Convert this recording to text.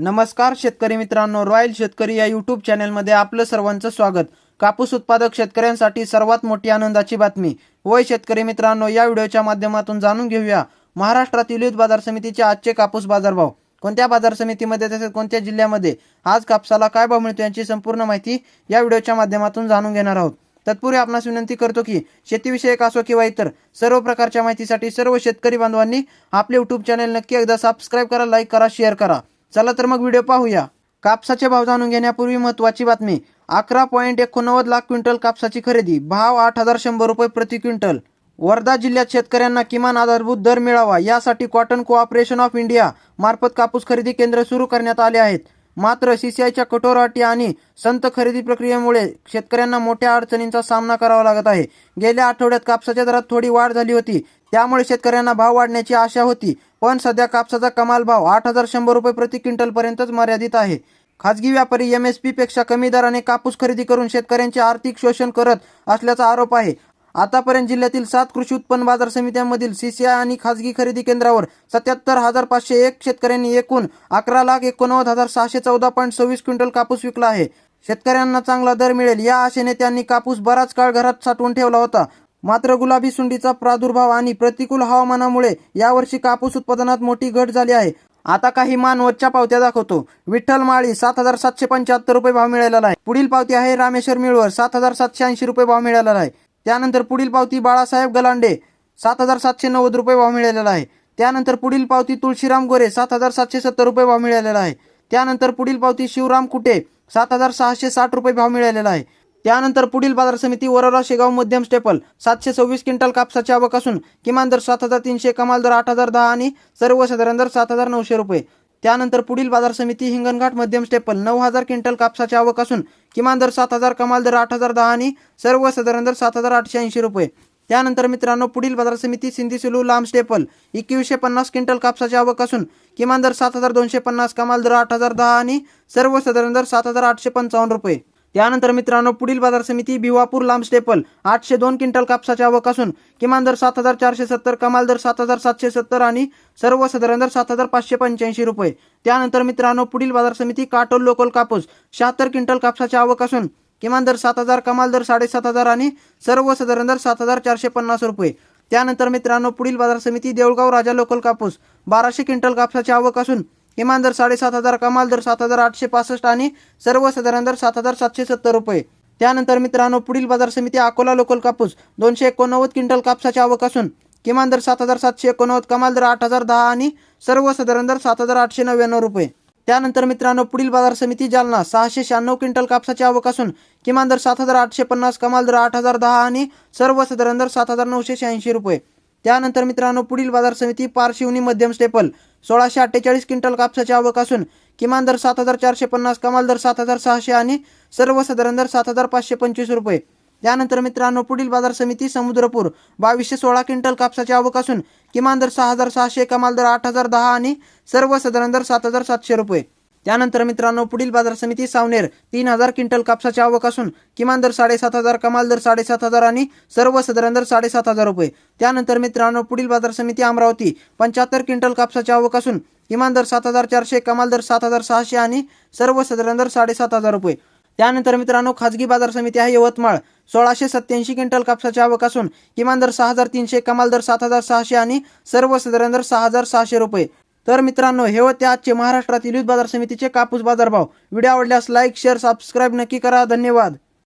नमस्कार शेतकरी मित्रांनो रॉयल शेतकरी या यूट्यूब चॅनलमध्ये आपलं सर्वांचं स्वागत. कापूस उत्पादक शेतकऱ्यांसाठी सर्वात मोठी आनंदाची बातमी. वय शेतकरी मित्रांनो या व्हिडिओच्या माध्यमातून जाणून घेऊया. महाराष्ट्रातील विविध बाजार समितीचे आजचे कापूस बाजारभाव कोणत्या बाजार समितीमध्ये तसेच कोणत्या जिल्ह्यामध्ये? आज कापसाला काय भाव मिळतो यांची संपूर्ण माहिती या व्हिडिओच्या माध्यमातून जाणून घेणार आहोत. तत्पूर्वी आपणास विनंती करतो की शेतीविषयक असो किंवा इतर सर्व प्रकारच्या माहितीसाठी सर्व शेतकरी बांधवांनी आपले यूट्यूब चॅनल नक्की एकदा सबस्क्राईब करा लाईक करा शेअर करा. चला तर मग व्हिडिओ पाहूया. कापसाचे भाव जाणून घेण्यापूर्वी महत्त्वाची बातमी. अकरा पॉईंट एकोणनव्वद लाख क्विंटल कापसाची खरेदी. भाव आठ हजार शंभर रुपये प्रति क्विंटल. वर्धा जिल्ह्यात शेतकऱ्यांना किमान आधारभूत दर मिळावा. यासाठी कॉटन कोऑपरेशन ऑफ इंडिया मार्फत कापूस खरेदी केंद्र सुरू करण्यात आले आहेत. मात्र सीसीआयच्या कठोर अटी आणि संत खरेदी प्रक्रियेमुळे शेतकऱ्यांना मोठ्या अडचणींचा सामना करावा लागत आहे. गेल्या आठवड्यात कापसाच्या दरात थोडी वाढ झाली होती. त्यामुळे शेतकऱ्यांना भाव वाढण्याची आशा होती. पण सध्या कापसाचा कमाल भाव आठ हजार शंभर रुपये प्रति क्विंटल पर्यंतच मर्यादित आहे. खाजगी व्यापारी एम एस पी पेक्षा कमी दराने कापूस खरेदी करून शेतकऱ्यांचे आर्थिक शोषण करत असल्याचा आरोप आहे. आतापर्यंत जिल्ह्यातील सात कृषी उत्पन्न बाजार समित्यांमधील सीसीआय आणि खाजगी खरेदी केंद्रावर सत्याहत्तर हजार पाचशे एक शेतकऱ्यांनी एकूण अकरा लाख एकोणनव्वद हजार सहाशे चौदा पॉईंट सव्वीस क्विंटल कापूस विकला आहे. शेतकऱ्यांना चांगला दर मिळेल या आशेने त्यांनी कापूस बराच काळ घरात साठवून ठेवला होता. मात्र गुलाबी सुंडीचा प्रादुर्भाव आणि प्रतिकूल हवामानामुळे यावर्षी कापूस उत्पादनात मोठी घट झाली आहे. आता काही मानवतच्या पावत्या दाखवतो. विठ्ठल माळी सात हजार सातशे पंच्याहत्तर रुपये भाव मिळालेला आहे. पुढील पावती आहे रामेश्वर मिळवर सात हजार सातशे ऐंशी रुपये भाव मिळालेला आहे. त्यानंतर पुढील पावती बाळासाहेब गलांडे सात हजार सातशे नव्वद रुपये भाव मिळालेला आहे. त्यानंतर पुढील पावती तुळशीराम गोरे सात हजार सातशे सत्तर रुपये भाव मिळालेला आहे. त्यानंतर पुढील पावती शिवराम कुटे सात हजार सहाशे साठ रुपये भाव मिळालेला आहे. त्यानंतर पुढील बाजार समिती वरोरा शेगाव मध्यम स्टेपल सातशे सव्वीस क्विंटल कापसाची आवक असून किमान दर सात हजार तीनशे कमाल दर आठ हजार दहा आणि सर्वसाधारण दर सात हजार नऊशे रुपये. त्यानंतर पुढील बाजार समिती हिंगणघाट मध्यम स्टेपल नऊ हजार क्विंटल कापसाची आवक असून किमान दर सात हजार कमाल दर आठ हजार दहा आणि सर्वसाधारण दर सात हजार आठशे ऐंशी रुपये. त्यानंतर मित्रांनो पुढील बाजार समिती सिंधी सुलू लांब स्टेपल एकवीसशे पन्नास क्विंटल कापसाची आवक असून किमान दर सात हजार दोनशे पन्नास कमाल दर आठ हजार दहा आणि सर्वसाधारण दर सात हजार आठशे पंचावन्न रुपये. त्यानंतर मित्रांनो पुढील बाजार समिती भिवापूर लांब स्टेपल. आठशे दोन क्विंटल कापसाच्या आवक असून किमान दर सात हजार चारशे सत्तर कमाल दर सात हजार सातशे सत्तर आणि सर्वसाधारण दर सात हजार पाचशे पंच्याऐंशी रुपये. त्यानंतर मित्रांनो पुढील बाजार समिती काटोल लोकल कापूस. शहात्तर क्विंटल कापसाची आवक असून किमान दर सात हजार कमाल दर साडेसात हजार आणि सर्वसाधारण दर सात हजार चारशे पन्नास रुपये. त्यानंतर मित्रांनो पुढील बाजार समिती देऊळगाव राजा लोकल कापूस. बाराशे क्विंटल कापसाची आवक असून किमान दर साडेसात हजार कमाल दर सात हजार आठशे पासष्ट आणि सर्वसाधारण दर सात हजार सातशे सत्तर रुपये. त्यानंतर मित्रांनो पुढील बाजार समिती अकोला लोकल कापूस दोनशे एकोणनव्वद क्विंटल कापसाची आवक असून किमान दर सात हजार सातशे एकोणनव्वद कमाल दर आठ हजार दहा आणि सर्वसाधारण दर सात हजार आठशे नव्याण्णव रुपये. त्यानंतर मित्रांनो पुढील बाजार समिती जालना सहाशे शहाण्णव क्विंटल कापसाची आवक असून किमान दर सात हजार आठशे पन्नास कमाल दर आठ हजार दहा आणि सर्वसाधारण दर सात हजार नऊशे शहाऐंशी रुपये. त्यानंतर मित्रांनो पुढील बाजार समिती पारशिवनी मध्यम स्टेपल. सोळाशे अठ्ठेचाळीस क्विंटल कापसाची आवक असून किमान दर सात हजार चारशे पन्नास कमाल दर सात हजार सहाशे आणि सर्वसाधारण दर सात हजार पाचशे पंचवीस रुपये. त्यानंतर मित्रांनो पुढील बाजार समिती समुद्रपूर बावीसशे सोळा क्विंटल कापसाची आवक असून किमान दर सहा हजार सहाशे कमाल दर आठ हजार दहा आणि सर्वसाधारण दर सात हजार सातशे रुपये. त्यानंतर मित्रांनो पुढील बाजार समिती सावनेर तीन हजार क्विंटल कापसाची आवक असून किमान दर साडेसात हजार कमाल दर साडेसात हजार आणि सर्वसाधारण दर साडेसात हजार रुपये. त्यानंतर मित्रांनो पुढील बाजार समिती अमरावती पंच्याहत्तर क्विंटल कापसाची आवक असून किमान दर सात हजार चारशे कमाल दर सात हजार सहाशे आणि सर्वसाधारण दर साडेसात हजार रुपये. त्यानंतर मित्रांनो खाजगी बाजार समिती आहे यवतमाळ. सोळाशे सत्याऐंशी क्विंटल कापसाची आवक असून किमान दर सहा हजार तीनशे कमाल दर सात हजार सहाशे आणि सर्वसाधारण दर सहा हजार सहाशे रुपये. तर मित्रांनो हे होते आजचे महाराष्ट्रातील युद्ध बाजार समितीचे कापूस बाजारभाव. व्हिडिओ आवडल्यास लाईक शेअर सबस्क्राईब नक्की करा. धन्यवाद.